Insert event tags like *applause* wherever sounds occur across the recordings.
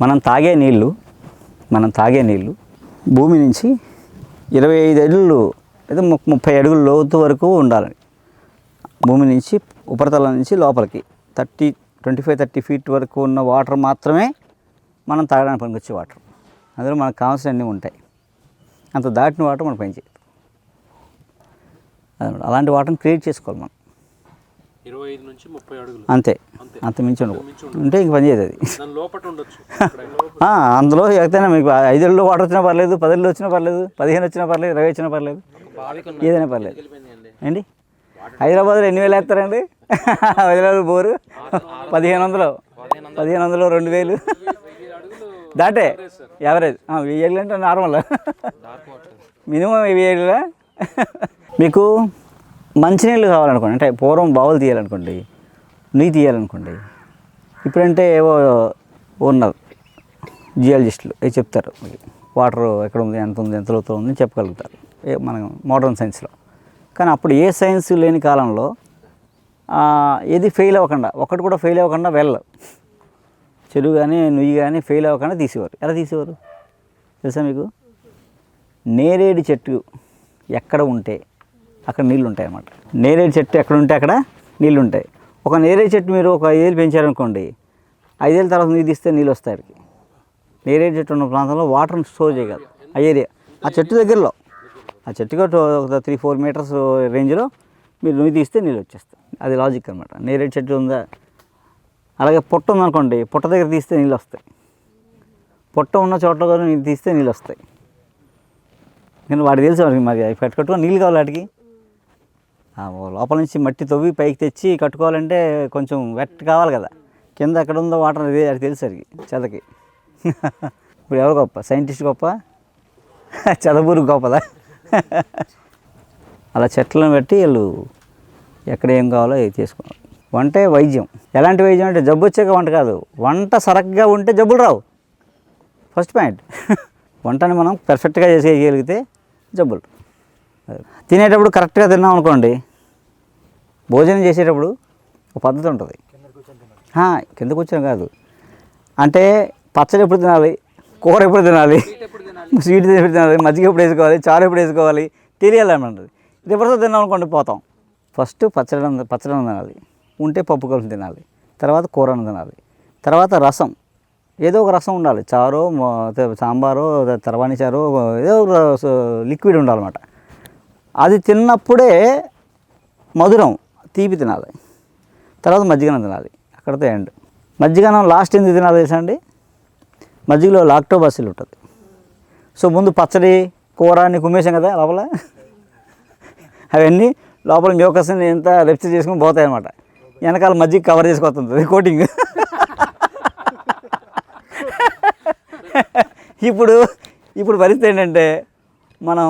మనం తాగే నీళ్ళు మనం తాగే నీళ్ళు భూమి నుంచి ఇరవై ఐదు అడుగులు లేదా ము- ముప్పై అడుగుల లోతు వరకు ఉండాలి భూమి నుంచి ఉపరితలం నుంచి లోపలికి thirty twenty five thirty feet వరకు ఉన్న వాటర్ మాత్రమే మనం తాగడానికి పనికొచ్చే వాటర్. అందులో మనకు కావాల్సిన అన్నీ ఉంటాయి. అంత దాటిన వాటర్ మనం పనిచేయదు అదనమాట. అలాంటి వాటర్ని క్రియేట్ చేసుకోవాలి మనం. ఇరవై ఐదు నుంచి ముప్పై అడుగులు. అంతే. అంతే. మించి ఉండవు. ఉంటే ఇంక పని చేయదు అది. *laughs* అందులో ఎక్కడైనా మీకు ఐదేళ్ళు వాటర్ వచ్చినా పర్లేదు పదేళ్ళు వచ్చినా పర్లేదు పదిహేను వచ్చినా పర్లేదు ఇరవై వచ్చినా పర్లేదు. ఏదైనా పర్లేదు. ఏంటి? హైదరాబాద్లో ఎన్ని వేలు వేస్తారండి? *laughs* హైదరాబాద్ బోరు. పదిహేను వందలు. పదిహేను వందలు. రెండు వేలు. దాటే. యావరేజ్ వెయ్యి ఏళ్ళు అంటే నార్మల్. *laughs* మినిమం వెయ్యి ఏళ్ళ. మీకు మంచినీళ్ళు కావాలనుకోండి అంటే పూర్వం బావులు తీయాలనుకోండి నీ తీయాలనుకోండి ఇప్పుడంటే ఏవో ఉన్నారు జియాలజిస్టులు ఏ చెప్తారు వాటర్ ఎక్కడ ఉంది ఎంత ఉంది ఎంత లోతులో ఉంది చెప్పగలుగుతారు మన మోడర్న్ సైన్స్లో. కానీ అప్పుడు ఏ సైన్స్ లేని కాలంలో ఏది ఫెయిల్ అవ్వకుండా ఒకటి కూడా ఫెయిల్ అవ్వకుండా వెళ్ళ చెరువు కానీ నుయ్యి కానీ ఫెయిల్ అవ్వకుండా తీసేవారు. ఎలా తీసేవారు? తెలుసా మీకు? నేరేడు చెట్టు ఎక్కడ ఉంటే అక్కడ నీళ్ళు ఉంటాయి అన్నమాట నేరేడు చెట్టు ఎక్కడ ఉంటే అక్కడ నీళ్ళు ఉంటాయి ఒక నేరేడు చెట్టు మీరు ఒక ఐదేళ్ళు పెంచారనుకోండి ఐదేళ్ళ తర్వాత నీళ్ళు తీస్తే నీళ్ళు వస్తాయి అక్కడికి. నేరేడు చెట్టు ఉన్న ప్రాంతంలో వాటర్ని స్టోర్ చేయగలదు ఆ ఏరియా. ఆ చెట్టు దగ్గరలో ఆ చెట్టుకి ఒక త్రీ ఫోర్ మీటర్స్ రేంజ్లో మీరు నువ్వు తీస్తే నీళ్ళు వచ్చేస్తాయి అది లాజిక్ అనమాట నేరేడు చెట్టు ఉందా? అలాగే పొట్ట ఉందనుకోండి పొట్ట దగ్గర తీస్తే నీళ్ళు వస్తాయి పొట్ట ఉన్న చోట్ల కూడా నీళ్ళు తీస్తే నీళ్ళు వస్తాయి నేను వాడు తెలుసు వాడికి మరి అవి నీళ్ళు కావాలి వాటికి. లోపల నుంచి మట్టి తవ్వి పైకి తెచ్చి కట్టుకోవాలంటే కొంచెం వెట్ కావాలి కదా. కింద ఎక్కడ ఉందో వాటర్ అది అది తెలిసరికి చెదకి. ఇప్పుడు ఎవరు గొప్ప? సైంటిస్ట్ గొప్ప? చదబూరు గొప్పదా? అలా చెట్లను బట్టి వీళ్ళు ఎక్కడ ఏం కావాలో అది వంటే వైద్యం. ఎలాంటి వైద్యం అంటే జబ్బు వచ్చాక వంట కాదు. వంట సరగ్గా ఉంటే జబ్బులు రావు. First point. వంటని మనం పర్ఫెక్ట్గా చేసేయగలిగితే జబ్బులు. తినేటప్పుడు కరెక్ట్గా తిన్నాం అనుకోండి భోజనం చేసేటప్పుడు ఒక పద్ధతి ఉంటుంది. కింద కూర్చొని కాదు. అంటే పచ్చడి ఎప్పుడు తినాలి? కూర ఎప్పుడు తినాలి? స్వీట్ ఎప్పుడు తినాలి? మజ్జిగ ఎప్పుడు వేసుకోవాలి? చారు ఎప్పుడు వేసుకోవాలి? తెలియాలన్నమాట రివర్స్లో తిన్నాం అనుకోండి పోతాం. ఫస్ట్ పచ్చడి పచ్చడి తినాలి. ఉంటే పప్పు కలిసి తినాలి. తర్వాత కూర తినాలి. తర్వాత రసం. ఏదో ఒక రసం ఉండాలి. చారో సాంబారో తర్వాణి చారో ఏదో ఒక లిక్విడ్ ఉండాలన్నమాట. అది తిన్నప్పుడే మధురం తీపి తినాలి. తర్వాత మజ్జిగనం తినాలి. అక్కడితో ఎండ్. మజ్జిగనం లాస్ట్ ఎందుకు తినాలి తెలుసండి మజ్జిగలో లాక్టోబాసిల్ ఉంటుంది. సో ముందు పచ్చడి కూర అన్ని కుమ్మేసాం కదా లోపల? అవన్నీ లోపల మ్యూకస్ని ఎంత రెప్చర్ చేసుకుని పోతాయి అనమాట వెనకాల మజ్జిగ కవర్ చేసుకొస్తుంది కోటింగ్. ఇప్పుడు ఇప్పుడు పరిస్థితి ఏంటంటే మనం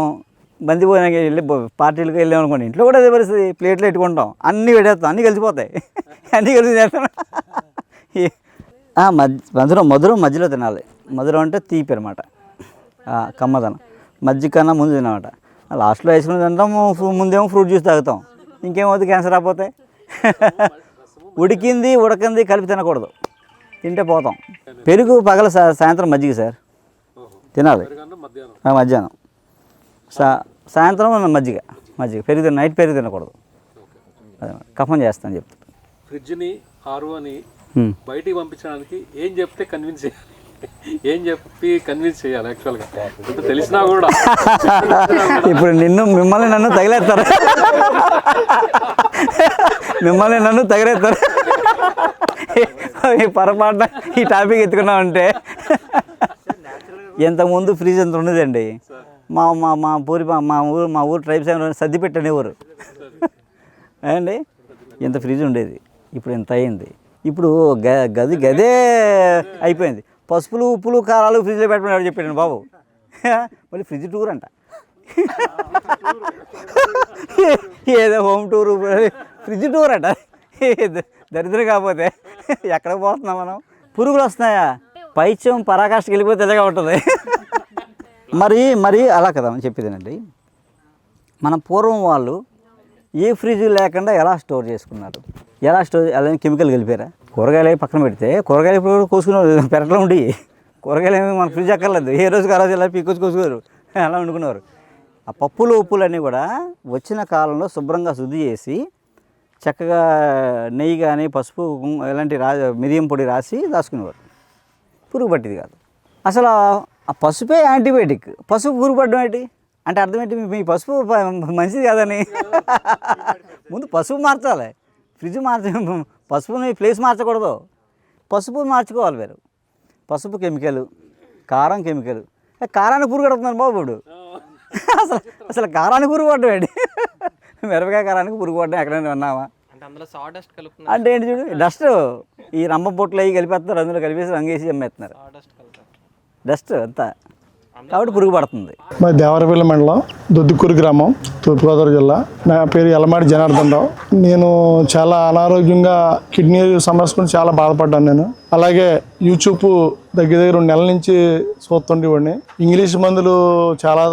బంది పోయినాక వెళ్ళి పార్టీలకు వెళ్ళామనుకోండి ఇంట్లో కూడా అదే పరిస్థితి ప్లేట్లు పెట్టుకుంటాం అన్నీ పెట్టేస్తాం అన్నీ కలిసిపోతాయి. *laughs* అన్నీ కలిసి చేస్తాం *laughs* మధురం మధురం మధ్యలో తినాలి. మధురం అంటే తీపి అనమాట కమ్మదనం. మజ్జిగ కన్నా ముందు తినమాట లాస్ట్లో ఐస్ క్రీమ్ తింటాం ఫ్రూ- ముందేమో ఫ్రూట్ జ్యూస్ తాగుతాం. ఇంకేమవుతుంది క్యాన్సర్ రాకపోతే? *laughs* ఉడికింది ఉడకంది కలిపి తినకూడదు. తింటే పోతాం. పెరుగు పగల సాయంత్రం మజ్జిగ సార్. తినాలి. మధ్యాహ్నం. సా సాయంత్రం మజ్జిగ మజ్జిగ పెరుగు నైట్ పెరుగు తినకూడదు. అదే కఫం చేస్తాను చెప్తాను ఫ్రిడ్జ్ని ఆర్వోని హ్మ్. బయటికి పంపించడానికి ఏం చెప్తే కన్విన్స్ చేయాలి. ఏం చెప్పి కన్విన్స్ చేయాలి యాక్చువల్గా అంటే తెలిసినా కూడా. ఇప్పుడు నిన్ను మిమ్మల్ని నన్ను తగిలేస్తారు. మిమ్మల్ని నన్ను తగిలేస్తారు. ఈ పొరపాటున ఈ టాపిక్ ఎత్తుకున్నామంటే ఇంతకుముందు ఫ్రిడ్జ్ ఎంత ఉండదండి? మా మా మా పూరి మా మా ఊరు మా ఊరు ట్రైబ్స్ సర్ది పెట్టనేవారు అండి ఇంత ఫ్రిడ్జ్ ఉండేది. ఇప్పుడు ఇంత అయింది? ఇప్పుడు గ- గది గదే అయిపోయింది. పసుపులు ఉప్పులు కారాలు ఫ్రిడ్జ్లో పెట్టమని చెప్పాడు బాబు? మళ్ళీ ఫ్రిడ్జ్ టూర్ అంట. ఏదో హోమ్ టూర్ ఫ్రిడ్జ్ టూర్ అంట. దరిద్రం కాకపోతే ఎక్కడ పోతున్నాం మనం? పురుగులు వస్తున్నాయా? పైత్యం పరాకాష్ఠకి వెళ్ళిపోతే తెలియగా ఉంటుంది. మరి మరి అలా కదా అని చెప్పేదేనండి మన పూర్వం వాళ్ళు ఏ ఫ్రిడ్జ్ లేకుండా ఎలా స్టోర్ చేసుకున్నారు? ఎలా స్టోర్ అలాగే కెమికల్ కలిపారా? కూరగాయలు పక్కన పెడితే కూరగాయలు ఇప్పుడు కోసుకున్నారు *laughs* పెరట్లో ఉండి కూరగాయలు ఏమి మన ఫ్రిడ్జ్ అక్కర్లేదు. ఏ రోజుకి ఆ రోజు ఇలా పీకొచ్చుకోసుకోరు *laughs* అలా వండుకున్నారు. ఆ పప్పులు ఉప్పులు అన్నీ కూడా వచ్చిన కాలంలో శుభ్రంగా శుద్ధి చేసి చక్కగా నెయ్యి కానీ పసుపు ఇలాంటి రా మిరియం పొడి రాసి దాచుకునేవారు. పురుగు పట్టింది కాదు. అసలు ఆ- పసుపే యాంటీబయాటిక్. పసుపు పురుగు పట్టడం ఏంటి? అంటే అర్థం ఏంటి? మీ- పసుపు మంచిది కాదని. ముందు పసుపు మార్చాలి. ఫ్రిడ్జ్ మార్చ పసుపుని ప్లేస్ మార్చకూడదు. పసుపు మార్చుకోవాలి మీరు. పసుపు కెమికల్ కారం కెమికల్. ఏ, కారానికి పురుగు పడుతున్నాను బాబు ఇప్పుడు. అసలు అసలు కారానికి పురుగు పడ్డం ఏంటి? మిరపకాయ కారానికి పురుగు పడ్డం ఎక్కడైనా విన్నామా అంటే ఏంటి చూడు? డస్ట్ ఈ రంప పొట్లు అవి కలిపేస్తారు అందులో కలిపేసి రంగేసి అమ్మేస్తున్నారు. డస్ట్ అంతా. కాబట్టి పురుగు పడుతుంది. మా దేవరపల్లి మండలం దొద్దుకూరు గ్రామం తూర్పుగోదావరి జిల్లా. నా పేరు ఎల్లమాడి జనార్దన్ రావు నేను చాలా అనారోగ్యంగా కిడ్నీ సమస్య గురించి చాలా బాధపడ్డాను నేను. అలాగే యూట్యూబ్ దగ్గర దగ్గర రెండు నెలల నుంచి చూస్తుండేవాడిని. ఇంగ్లీష్ మందులు చాలా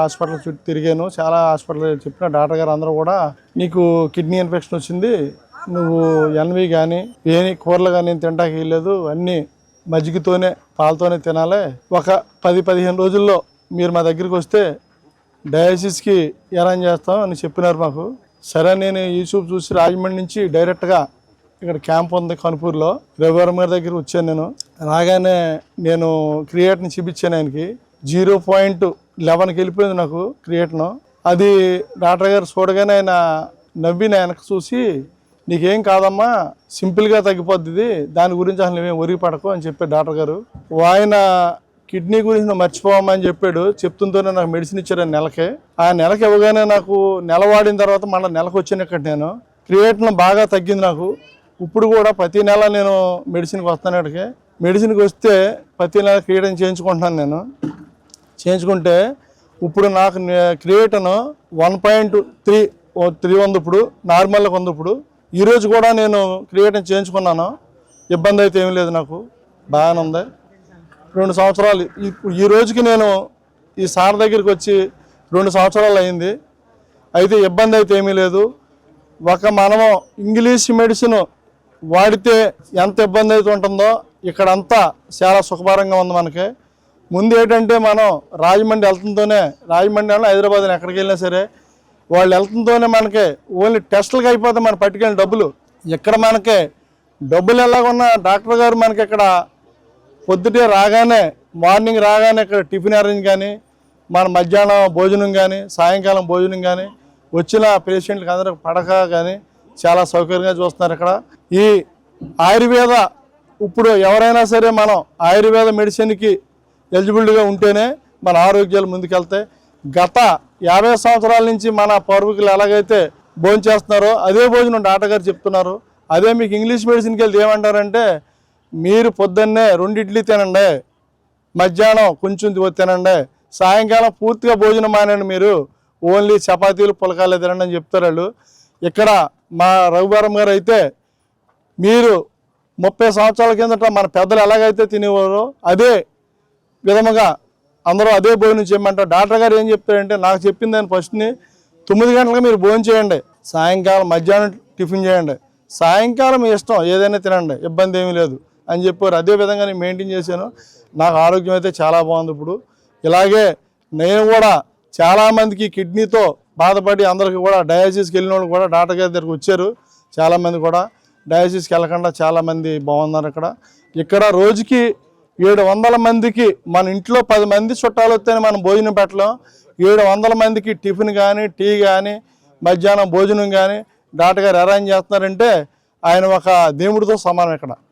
హాస్పిటల్ చుట్టూ తిరిగాను. చాలా హాస్పిటల్ చెప్పిన డాక్టర్ గారు అందరూ కూడా నీకు కిడ్నీ ఇన్ఫెక్షన్ వచ్చింది. నువ్వు ఎన్వి కానీ ఏ కూరలు కానీ తినడానికి వెళ్ళలేదు అన్నీ మజ్జిగతోనే పాలతోనే తినాలి. ఒక పది పదిహేను రోజుల్లో మీరు మా దగ్గరికి వస్తే డయాసిస్కి అరేంజ్ చేస్తాం అని చెప్పినారు మాకు. సరే నేను యూట్యూబ్ చూసి రాజమండ్రి నుంచి డైరెక్ట్గా ఇక్కడ క్యాంప్ ఉంది కనుపూర్లో. రవివారం గారి దగ్గర వచ్చాను నేను. రాగానే నేను క్రియేట్ని చూపించాను ఆయనకి. జీరో పాయింట్ లెవెన్కి వెళ్ళిపోయింది నాకు క్రియేట్ను. అది డాక్టర్ గారు చూడగానే ఆయన నవ్వి వెనక చూసి నీకేం కాదమ్మా? సింపుల్గా తగ్గిపోద్ది దాని గురించి అసలు నువ్వేం ఒరిగి పడకు అని చెప్పాడు డాక్టర్ గారు. ఆయన కిడ్నీ గురించి నువ్వు మర్చిపోవమ్మా అని చెప్పాడు. చెప్తుంటూనే నాకు మెడిసిన్ ఇచ్చారు నెలకే. ఆ నెలకి ఇవ్వగానే నాకు నెల వాడిన తర్వాత మళ్ళీ నెలకు వచ్చాను ఇక్కడ నేను. క్రియేటిన్ బాగా తగ్గింది నాకు. ఇప్పుడు కూడా ప్రతి నెల నేను మెడిసిన్కి వస్తాను ఇక్కడికి మెడిసిన్కి వస్తే ప్రతి నెల క్రియేటిన్ చేయించుకుంటున్నాను నేను. చేయించుకుంటే ఇప్పుడు నాకు creatinine one point three three ఉంది ఇప్పుడు నార్మల్గా ఉంది ఇప్పుడు. ఈరోజు కూడా నేను క్రియేటింగ్ చేయించుకున్నాను. ఇబ్బంది అయితే ఏమి లేదు నాకు. బాగానే ఉంది. రెండు సంవత్సరాలు ఇప్పుడు ఈ రోజుకి నేను ఈ సార్ దగ్గరికి వచ్చి రెండు సంవత్సరాలు అయింది. అయితే ఇబ్బంది అయితే ఏమీ లేదు. ఒక మనము ఇంగ్లీష్ మెడిసిన్ వాడితే ఎంత ఇబ్బంది అయితే ఉంటుందో ఇక్కడంతా చాలా సుఖభారంగా ఉంది మనకి. ముందు ఏంటంటే మనం రాజమండ్రి వెళ్తుంటూనే రాజమండ్రి వెళ్ళినా హైదరాబాద్ ఎక్కడికి వెళ్ళినా సరే వాళ్ళు వెళ్తుందోనే మనకి ఓన్లీ టెస్టులకు అయిపోతే మనం పట్టుకెళ్ళిన డబ్బులు. ఇక్కడ మనకి డబ్బులు ఎలాగున్నా డాక్టర్ గారు మనకి ఇక్కడ పొద్దుటే రాగానే మార్నింగ్ రాగానే ఇక్కడ టిఫిన్ అరేంజ్ కానీ మన మధ్యాహ్నం భోజనం కానీ సాయంకాలం భోజనం కానీ వచ్చిన పేషెంట్లకు అందరికి పడక కానీ చాలా సౌకర్యంగా చూస్తున్నారు ఇక్కడ. ఈ ఆయుర్వేద ఇప్పుడు ఎవరైనా సరే మనం ఆయుర్వేద మెడిసిన్కి ఎలిజిబిలిటీగా ఉంటేనే మన ఆరోగ్యాలు ముందుకెళ్తాయి. గత యాభై సంవత్సరాల నుంచి మన పూర్వీకులు ఎలాగైతే భోజనం చేస్తున్నారో అదే భోజనం డాక్టర్ చెప్తున్నారు. అదే మీకు ఇంగ్లీష్ మెడిసిన్కి వెళ్తే ఏమంటారంటే మీరు పొద్దున్నే రెండు ఇడ్లీ తినండి మధ్యాహ్నం కొంచెం తినండి సాయంకాలం పూర్తిగా భోజనం మానండి మీరు ఓన్లీ చపాతీలు పులకాలే తినండి అని చెప్తారు వాళ్ళు. ఇక్కడ మా రఘుబారం గారు అయితే మీరు ముప్పై సంవత్సరాల కిందట మన పెద్దలు ఎలాగైతే తినేవారో అదే విధముగా అందరూ అదే భోజనం చేయమంటారు. డాక్టర్ గారు ఏం చెప్తారంటే నాకు చెప్పింది దాని ఫస్ట్ని తొమ్మిది గంటలకు మీరు భోజనం చేయండి. సాయంకాలం మధ్యాహ్నం టిఫిన్ చేయండి. సాయంకాలం మీ ఇష్టం ఏదైనా తినండి ఇబ్బంది ఏమీ లేదు అని చెప్పారు. అదే విధంగా నేను మెయింటైన్ చేశాను. నాకు ఆరోగ్యం అయితే చాలా బాగుంది ఇప్పుడు. ఇలాగే నేను కూడా చాలామందికి కిడ్నీతో బాధపడి అందరికీ కూడా డయాలసిస్కి వెళ్ళిన వాళ్ళు కూడా డాక్టర్ గారి దగ్గరికి వచ్చారు. చాలామంది కూడా డయాలసిస్కి వెళ్ళకుండా చాలామంది బాగున్నారు ఇక్కడ. ఇక్కడ రోజుకి ఏడు వందల మందికి మన ఇంట్లో పది మంది చుట్టాలు వస్తేనే మనం భోజనం పెట్టలేం. ఏడు వందల మందికి టిఫిన్ కానీ టీ కానీ మధ్యాహ్నం భోజనం కానీ డాక్టర్ గారు అరేంజ్ చేస్తున్నారంటే ఆయన ఒక దేవుడితో సమానం ఇక్కడ.